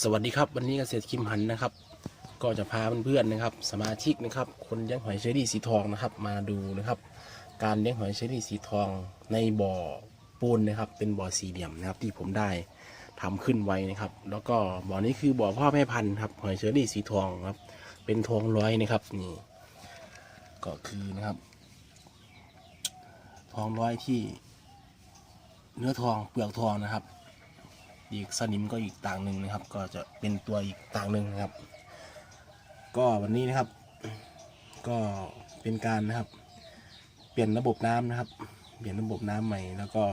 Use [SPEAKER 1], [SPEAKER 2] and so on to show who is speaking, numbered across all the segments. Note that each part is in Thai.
[SPEAKER 1] สวัสดีครับวันนี้เกษตรคิมหันนะครับ ก็จะพาเพื่อนๆนะครับสมาชิกนะครับ คนเลี้ยงหอยเชอรี่สีทองนะครับ มาดูนะครับ การเลี้ยงหอยเชอรี่สีทองในบ่อปูนนะครับ เป็นบ่อสี่เหลี่ยมนะครับ ที่ผมได้ทำขึ้นไว้นะครับ แล้วก็บ่อนี้คือบ่อพ่อแม่พันธุ์ครับหอยเชอรี่สีทองครับ เป็นทองร้อยนะครับนี่ก็คือนะครับ ทองร้อยที่เนื้อทองเปลือกทองนะครับ อีกสนิมก็อีกต่างหนึ่งนะครับ ก็จะเป็นตัวอีกต่างหนึ่งนะครับ ก็วันนี้นะครับ ก็เป็นการนะครับ เปลี่ยนระบบน้ำนะครับ เปลี่ยนระบบน้ำใหม่แล้วก็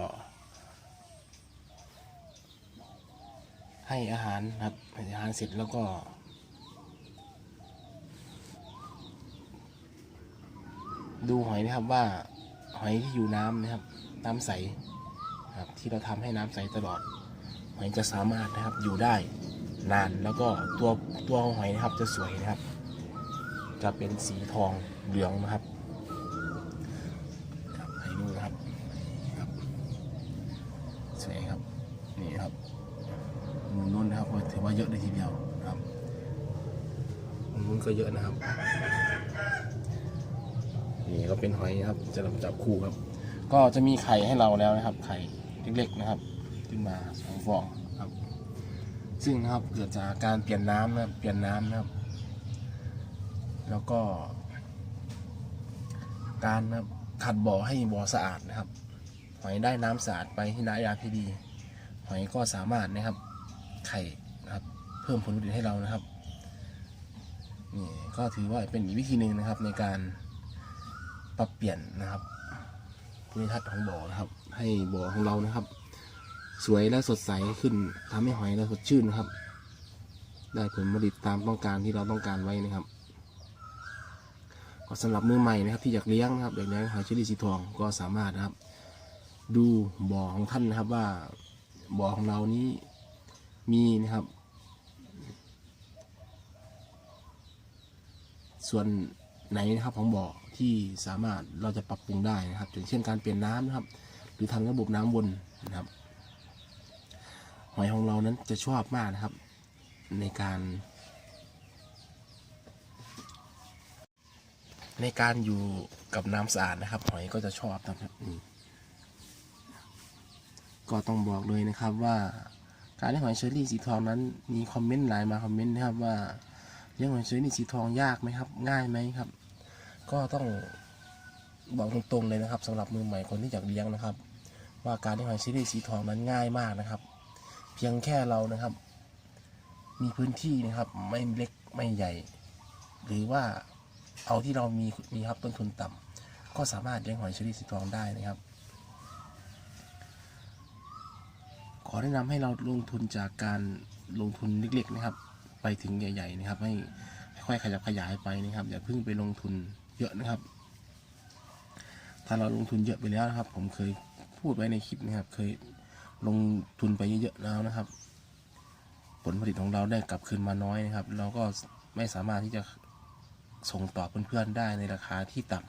[SPEAKER 1] ให้อาหารนะครับให้อาหารเสร็จแล้วก็ดูหอยนะครับว่าหอยที่อยู่น้ำนะครับ น้ำใสนะครับที่เราทำให้น้ำใสตลอด หอยจะสามารถนะครับอยู่ได้นานแล้วก็ตัวตัวของหอยนะครับจะสวยนะครับ จะเป็นสีทองเหลืองนะครับให้ดูนะครับครับสวยครับนี่ครับมุมนู้นนะครับถือว่าเยอะเลยทีเดียวครับมุมนู้นก็เยอะนะครับนี่ก็เป็นหอยนะครับจะลำจับคู่ครับ ก็จะมีไข่ให้เราแล้วนะครับ ไข่เล็กๆนะครับ ขึ้นมาสองฟองครับ ซึ่งนะครับเกิดจากการเปลี่ยนน้ำนะครับเปลี่ยนน้ำนะครับ แล้วก็ การนะครับขัดบ่อให้บ่อสะอาดนะครับ หอยได้น้ำสะอาดไปที่น้ำยาที่ดีหอยก็สามารถนะครับ ไข่นะครับ เพิ่มผลผลิตให้เรานะครับนี่ก็ถือว่าเป็นอีกวิธีหนึ่งนะครับ ในการปรับเปลี่ยนนะครับภูมิทัศน์ของบ่อนะครับ ให้บ่อของเรานะครับ สวยและสดใสขึ้นทำให้หอยเราสดชื่นนะครับ ได้ผลผลิตตามต้องการที่เราต้องการไว้นะครับก็สำหรับมือใหม่นะครับ ที่อยากเลี้ยงนะครับอยากเลี้ยงหอยเชอรี่สีทองก็สามารถนะครับ ดูบ่อของท่านนะครับว่าบ่อของเรานี้มีนะครับ ส่วนไหนนะครับของบ่อที่สามารถเราจะปรับปรุงได้นะครับอย่างเช่นการเปลี่ยนน้ำนะครับ หรือทำระบบน้ำวนนะครับ อยของเรานั้นจะชอบมากนะครับ ในการ ในการอยู่กับน้ำสะอาดนะครับ หอยก็จะชอบนะครับนี่ก็ต้องบอกเลยนะครับว่าการเลี้ยงหอยเชอรี่สีทองนั้นมีคอมเมนต์หลายมาคอมเมนต์นะครับว่าเลี้ยงหอยเชอรี่สีทองยากไหมครับ ง่ายไหมครับ ก็ต้องบอกตรงๆเลยนะครับสำหรับมือใหม่คนที่อยากเลี้ยงนะครับ ว่าการเลี้ยงหอยเชอรี่สีทองนั้นง่ายมากนะครับ พียงแค่เรานะครับ มีพื้นที่นะครับ ไม่เล็กไม่ใหญ่ หรือว่าเอาที่เรามีมีครับต้นทุนต่ำก็สามารถเลี้ยงหอยเชอรี่สีทองได้นะครับ ขอแนะนำให้เราลงทุนจากการลงทุนเล็กๆนะครับ ไปถึงใหญ่ ๆ นะครับ ให้ค่อยๆขยับขยายไปนะครับ อย่าเพิ่งไปลงทุนเยอะนะครับ ถ้าเราลงทุนเยอะไปแล้วนะครับ ผมเคยพูดไว้ในคลิปนะครับเคย ลงทุนไปเยอะๆแล้วนะครับ ผลผลิตของเราได้กลับคืนมาน้อยนะครับ เราก็ไม่สามารถที่จะส่งต่อเพื่อนๆได้ในราคาที่ต่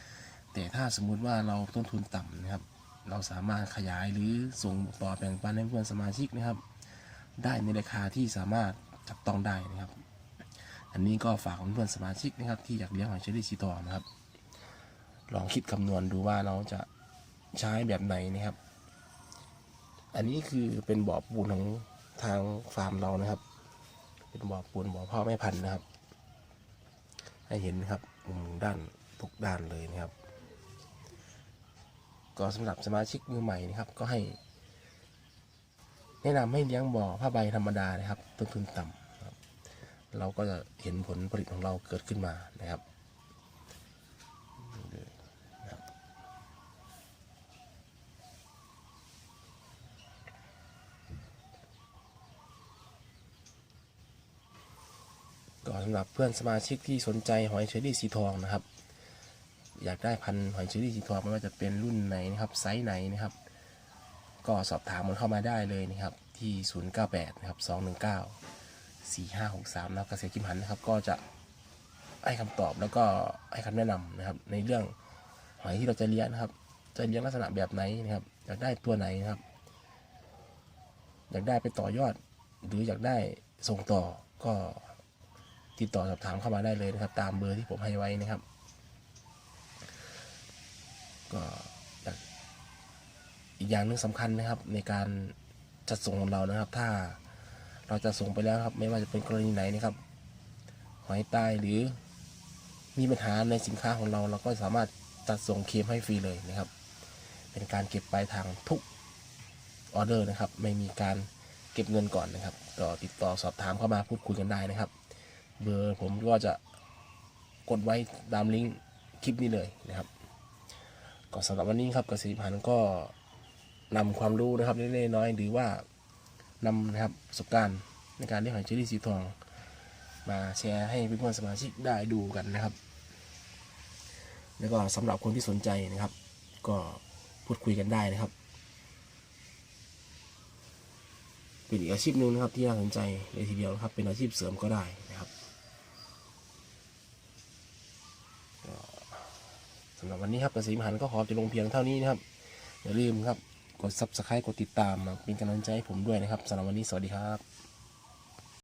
[SPEAKER 1] ำแต่ถ้าสมมุติว่าเราต้นทุนต่ำนะครับ เราสามารถขยายหรือส่งต่อแบ่งปันให้เพื่อนสมาชิกนะครับ ได้ในราคาที่สามารถจับต้องได้นะครับ อันนี้ก็ฝากเพื่อนสมาชิกนะครับ ที่อยากเลี้ยงหอยเชอรี่สีทองนะครับ ลองคิดคำนวณดูว่าเราจะใช้แบบไหนนะครับ อันนี้คือเป็นบ่อปูนของทางฟาร์มเรานะครับ เป็นบ่อปูนบ่อพ่อแม่พันธุ์นะครับ ให้เห็นนะครับมุมด้านทุกด้านเลยนะครับ ก็สำหรับสมาชิกมือใหม่นะครับ ก็ให้ แนะนำให้เลี้ยงบ่อผ้าใบธรรมดานะครับต้นทุนต่ำเราก็จะเห็นผลผลิตของเราเกิดขึ้นมานะครับ สำหรับเพื่อนสมาชิกที่สนใจหอยเชอรี่สีทองนะครับ อยากได้พันหอยเชอรี่สีทองไม่ว่าจะเป็นรุ่นไหนนะครับไซส์ไหนนะครับ ก็สอบถามมันเข้ามาได้เลยนะครับ ที่ 098นะครับ219 4563นะครับเกษตรกิมหันนะครับ ก็จะให้คำตอบแล้วก็ให้คำแนะนำนะครับ ในเรื่องหอยที่เราจะเลี้ยงนะครับ จะเลี้ยงลักษณะแบบไหนนะครับ อยากได้ตัวไหนนะครับ อยากได้ไปต่อยอด หรืออยากได้ส่งต่อก็ ติดต่อสอบถามเข้ามาได้เลยนะครับ ตามเบอร์ที่ผมให้ไว้นะครับ ก็อยากอีกอย่างหนึงสำคัญนะครับ ในการจัดส่งของเรานะครับ ถ้าเราจะส่งไปแล้วครับ ไม่ว่าจะเป็นกรณีไหนนะครับ หอยตายหรือมีปัญหาในสินค้าของเรา เราก็สามารถจัดส่งเคมให้ฟรีเลยนะครับ เป็นการเก็บปลายทางทุกออเดอร์นะครับ ไม่มีการเก็บเงินก่อนนะครับ ก็ติดต่อสอบถามเข้ามาพูดคุยกันได้นะครับ เบอร์ผมก็จะกดไว้ตามลิงก์คลิปนี้เลยนะครับก็สำหรับวันนี้ครับเกษตรพันธ์ก็นำความรู้นะครับเล็กๆน้อยๆหรือว่านำนะครับประสบการณ์ในการที่หอยเชอรี่สีทอง มาแชร์ให้เพื่อนๆสมาชิกได้ดูกันนะครับ แล้วก็สำหรับคนที่สนใจนะครับ ก็พูดคุยกันได้นะครับ เป็นอีกอาชีพหนึ่งนะครับที่น่าสนใจเลยทีเดียวนะครับ เป็นอาชีพเสริมก็ได้นะครับก็สำหรับวันนี้ครับกระสีมหันก็ขอจะลงเพียงเท่านี้นะครับอย่าลืมครับกด subscribe กดติดตามเป็นกำลังใจให้ผมด้วยนะครับสำหรับวันนี้สวัสดีครับ